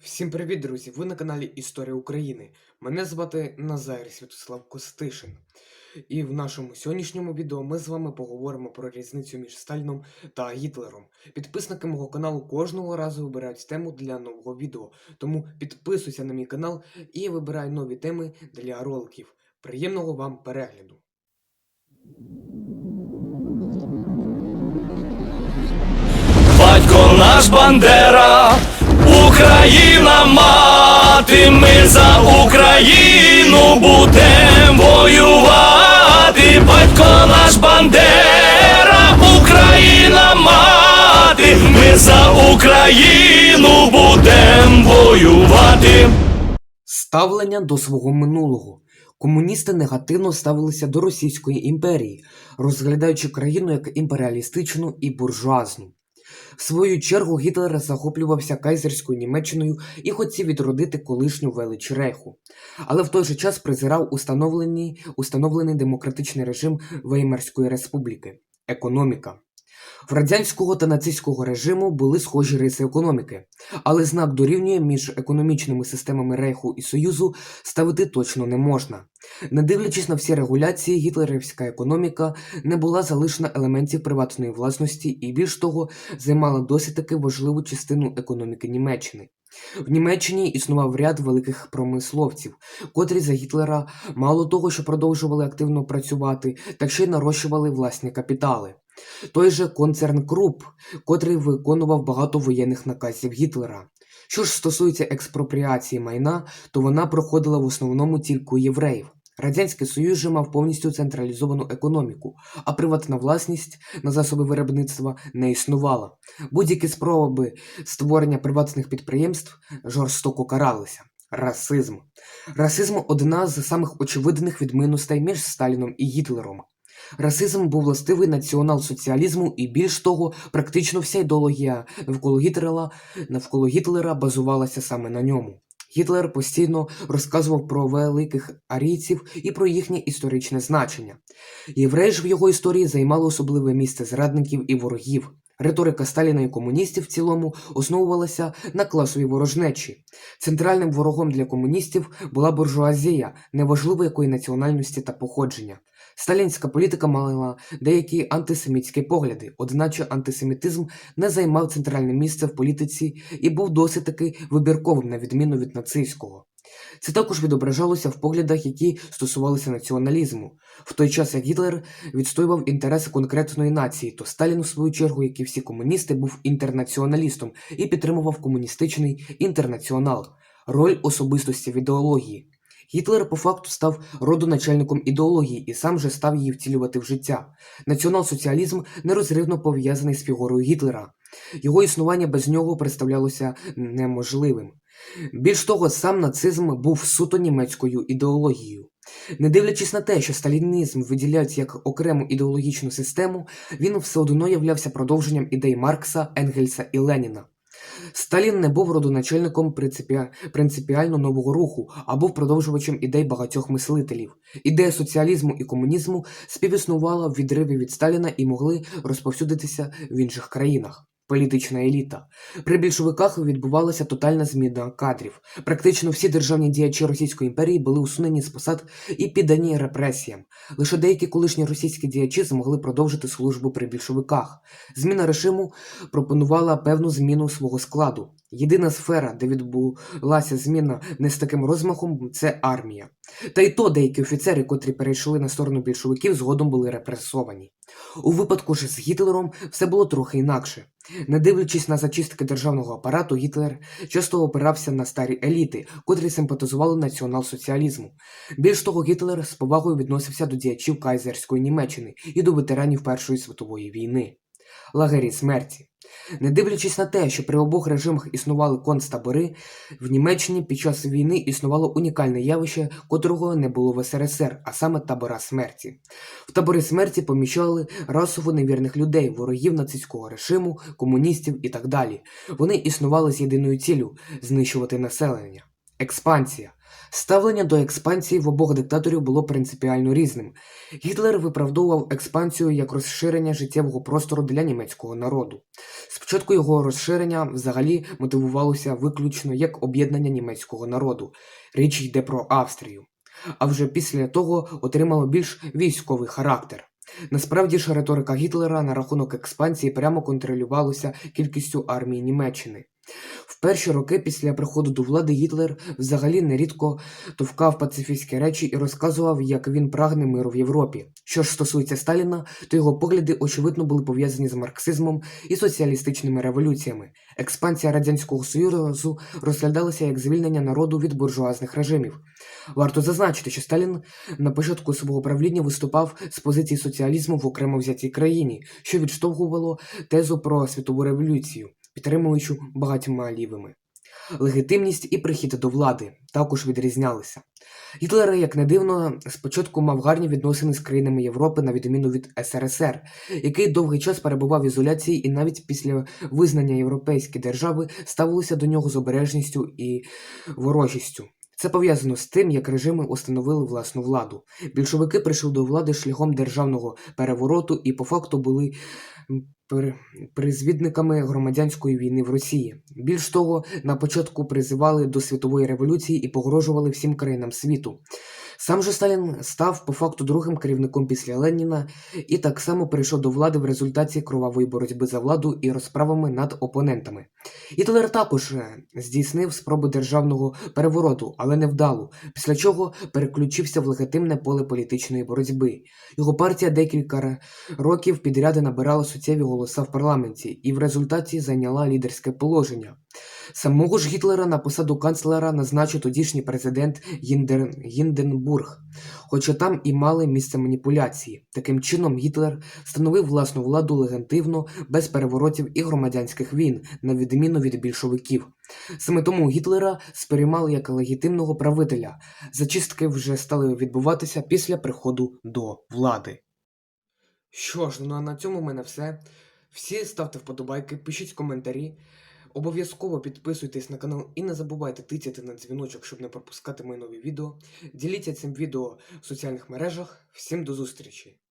Всім привіт, друзі! Ви на каналі Історія України. Мене звати Назар Святослав Костишин. І в нашому сьогоднішньому відео ми з вами поговоримо про різницю між Сталіном та Гітлером. Підписники мого каналу кожного разу вибирають тему для нового відео. Тому підписуйся на мій канал і вибирай нові теми для роликів. Приємного вам перегляду! Батько наш Бандера, Україна мати, ми за Україну будем воювати. Батько наш Бандера, Україна мати, ми за Україну будем воювати. Ставлення до свого минулого. Комуністи негативно ставилися до Російської імперії, розглядаючи країну як імперіалістичну і буржуазну. В свою чергу Гітлер захоплювався кайзерською Німеччиною і хотів відродити колишню велич Рейху, але в той же час презирав установлений, установлений демократичний режим Веймарської республіки. Економіка. В радянського та нацистського режиму були схожі риси економіки, але знак дорівнює між економічними системами Рейху і Союзу ставити точно не можна. Не дивлячись на всі регуляції, гітлерівська економіка не була залишена елементів приватної власності і більш того займала досить таки важливу частину економіки Німеччини. В Німеччині існував ряд великих промисловців, котрі за Гітлера мало того, що продовжували активно працювати, так ще й нарощували власні капітали. Той же концерн Круп, котрий виконував багато воєнних наказів Гітлера. Що ж стосується експропріації майна, то вона проходила в основному тільки у євреїв. Радянський Союз же мав повністю централізовану економіку, а приватна власність на засоби виробництва не існувала. Будь-які спроби створення приватних підприємств жорстоко каралися. Расизм. Расизм одна з самих очевидних відмінностей між Сталіном і Гітлером. Расизм був властивий націонал-соціалізму і більш того, практично вся ідеологія навколо Гітлера, навколо Гітлера базувалася саме на ньому. Гітлер постійно розказував про великих арійців і про їхнє історичне значення. Євреї ж в його історії займали особливе місце зрадників і ворогів. Риторика Сталіна і комуністів в цілому основувалася на класовій ворожнечі. Центральним ворогом для комуністів була буржуазія, неважливо якої національності та походження. Сталінська політика мала деякі антисемітські погляди, одначе антисемітизм не займав центральне місце в політиці і був досить таки вибірковим на відміну від нацистського. Це також відображалося в поглядах, які стосувалися націоналізму. В той час як Гітлер відстоював інтереси конкретної нації, то Сталін, у свою чергу, як і всі комуністи, був інтернаціоналістом і підтримував комуністичний інтернаціонал, роль особистості в ідеології. Гітлер по факту став родоначальником ідеології і сам же став її втілювати в життя. Націонал-соціалізм нерозривно пов'язаний з фігурою Гітлера. Його існування без нього представлялося неможливим. Більш того, сам нацизм був суто німецькою ідеологією. Не дивлячись на те, що сталінізм виділяють як окрему ідеологічну систему, він все одно являвся продовженням ідей Маркса, Енгельса і Леніна. Сталін не був родоначальником принципі... принципіально нового руху, а був продовжувачем ідей багатьох мислителів. Ідея соціалізму і комунізму співіснувала в відриві від Сталіна і могли розповсюдитися в інших країнах. Політична еліта. При більшовиках відбувалася тотальна зміна кадрів. Практично всі державні діячі Російської імперії були усунені з посад і піддані репресіям. Лише деякі колишні російські діячі змогли продовжити службу при більшовиках. Зміна режиму пропонувала певну зміну свого складу. Єдина сфера, де відбулася зміна не з таким розмахом, це армія. Та й то деякі офіцери, котрі перейшли на сторону більшовиків, згодом були репресовані. У випадку ж з Гітлером все було трохи інакше. Не дивлячись на зачистки державного апарату, Гітлер часто опирався на старі еліти, котрі симпатизували націонал-соціалізму. Більш того, Гітлер з повагою відносився до діячів кайзерської Німеччини і до ветеранів Першої світової війни. Лагері смерті. Не дивлячись на те, що при обох режимах існували концтабори, в Німеччині під час війни існувало унікальне явище, котрого не було в СРСР, а саме табора смерті. В табори смерті поміщали расово невірних людей, ворогів нацистського режиму, комуністів і так далі. Вони існували з єдиною ціллю знищувати населення. Експансія. Ставлення до експансії в обох диктаторів було принципіально різним. Гітлер виправдовував експансію як розширення життєвого простору для німецького народу. Спочатку його розширення взагалі мотивувалося виключно як об'єднання німецького народу. Річ йде про Австрію. А вже після того отримало більш військовий характер. Насправді ж риторика Гітлера на рахунок експансії прямо контролювалася кількістю армії Німеччини. В перші роки після приходу до влади Гітлер взагалі нерідко товкав пацифістські речі і розказував, як він прагне миру в Європі. Що ж стосується Сталіна, то його погляди очевидно були пов'язані з марксизмом і соціалістичними революціями. Експансія радянського союзу розглядалася як звільнення народу від буржуазних режимів. Варто зазначити, що Сталін на початку свого правління виступав з позиції соціалізму в окремо взятій країні, що відштовхувало тезу про світову революцію, підтримуючу багатьма лівими. Легітимність і прихід до влади також відрізнялися. Гітлер, як не дивно, спочатку мав гарні відносини з країнами Європи, на відміну від СРСР, який довгий час перебував в ізоляції і навіть після визнання європейської держави ставилися до нього з обережністю і ворожістю. Це пов'язано з тим, як режими установили власну владу. Більшовики прийшли до влади шляхом державного перевороту і по факту були призвідниками громадянської війни в Росії. Більш того, на початку призивали до світової революції і погрожували всім країнам світу. Сам же Сталін став по факту другим керівником після Леніна і так само прийшов до влади в результаті кровавої боротьби за владу і розправами над опонентами. Гітлер також е, здійснив спробу державного перевороту, але невдало, після чого переключився в легітимне поле політичної боротьби. Його партія декілька років підряд набирала суттєві голоса в парламенті і в результаті зайняла лідерське положення. Самого ж Гітлера на посаду канцлера назначив тодішній президент Гіндер... Гінденбург, хоча там і мали місце маніпуляції. Таким чином Гітлер встановив власну владу легітимно, без переворотів і громадянських війн, на відміну від більшовиків. Саме тому Гітлера сприймали як легітимного правителя. Зачистки вже стали відбуватися після приходу до влади. Що ж, ну а на цьому в мене все. Всі ставте вподобайки, пишіть коментарі. Обов'язково підписуйтесь на канал і не забувайте тицяти на дзвіночок, щоб не пропускати мої нові відео. Діліться цим відео в соціальних мережах. Всім до зустрічі!